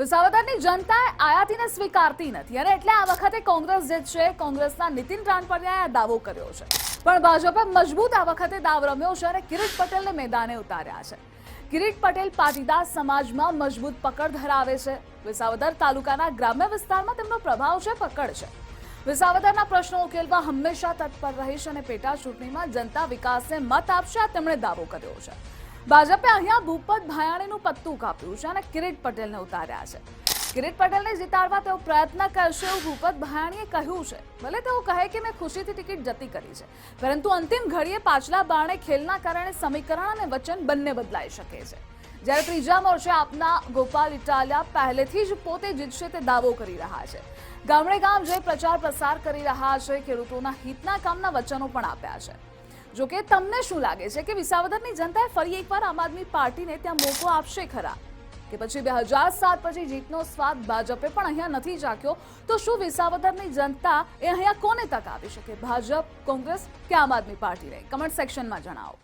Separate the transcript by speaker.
Speaker 1: વિસાવદરની જનતા આયાતીને સ્વીકારતી નથી અને એટલે આ વખતે કોંગ્રેસ જીતશે કોંગ્રેસના નીતિન રાણપડિયાએ આ દાવો કર્યો છે. પણ ભાજપે મજબૂત આ વખતે દાવ રમ્યો છે અને કિરીટ પટેલને મેદાને ઉતાર્યા છે. કિરીટ પટેલ પાટીદાર સમાજમાં મજબૂત પકડ ધરાવે છે. વિસાવદર તાલુકાના ગ્રામ્ય વિસ્તારમાં તેમનો પ્રભાવ છે, પકડ છે. વિસાવદરના પ્રશ્નો ઉકેલવા હંમેશા તત્પર રહીશ અને પેટા ચૂંટણીમાં જનતા વિકાસને મત આપશે તેમણે દાવો કર્યો છે. ભાજપે અહીંયા ભૂપત ભાયાણીનું પત્તું કાપ્યું છે અને કિરીટ પટેલને ઉતાર્યા છે. કિરીટ પટેલને જીતાડવા તેઓ પ્રયત્ન કરશે એવું ભૂપત ભાયાણીએ કહ્યું છે. ભલે તેઓ કહે કે મેં ખુશીથી ટિકિટ જતી કરી છે, પરંતુ અંતિમ ઘડીએ પાછલા બારણે ખેલના કારણે સમીકરણ અને વચન બંને બદલાઈ શકે છે. જ્યારે ત્રીજા મોરચે આપના ગોપાલ ઇટાલિયા પહેલેથી જ પોતે જીતશે તે દાવો કરી રહ્યા છે. ગામડે ગામ જઈ પ્રચાર પ્રસાર કરી રહ્યા છે, ખેડૂતોના હિતના કામના વચનો પણ આપ્યા છે. જો કે તમને શું લાગે છે કે વિસાવદરની જનતાએ ફરી એકવાર આમ આદમી પાર્ટીને ત્યાં મોકો આપશે ખરા? કે પછી બે હજાર સાત પછી જીતનો સ્વાદ ભાજપે પણ અહીંયા નથી ચાખ્યો, તો શું વિસાવદરની જનતા એ અહીંયા કોને તક આપી શકે? ભાજપ, કોંગ્રેસ કે આમ આદમી પાર્ટીને? કમેન્ટ સેક્શનમાં જણાવો.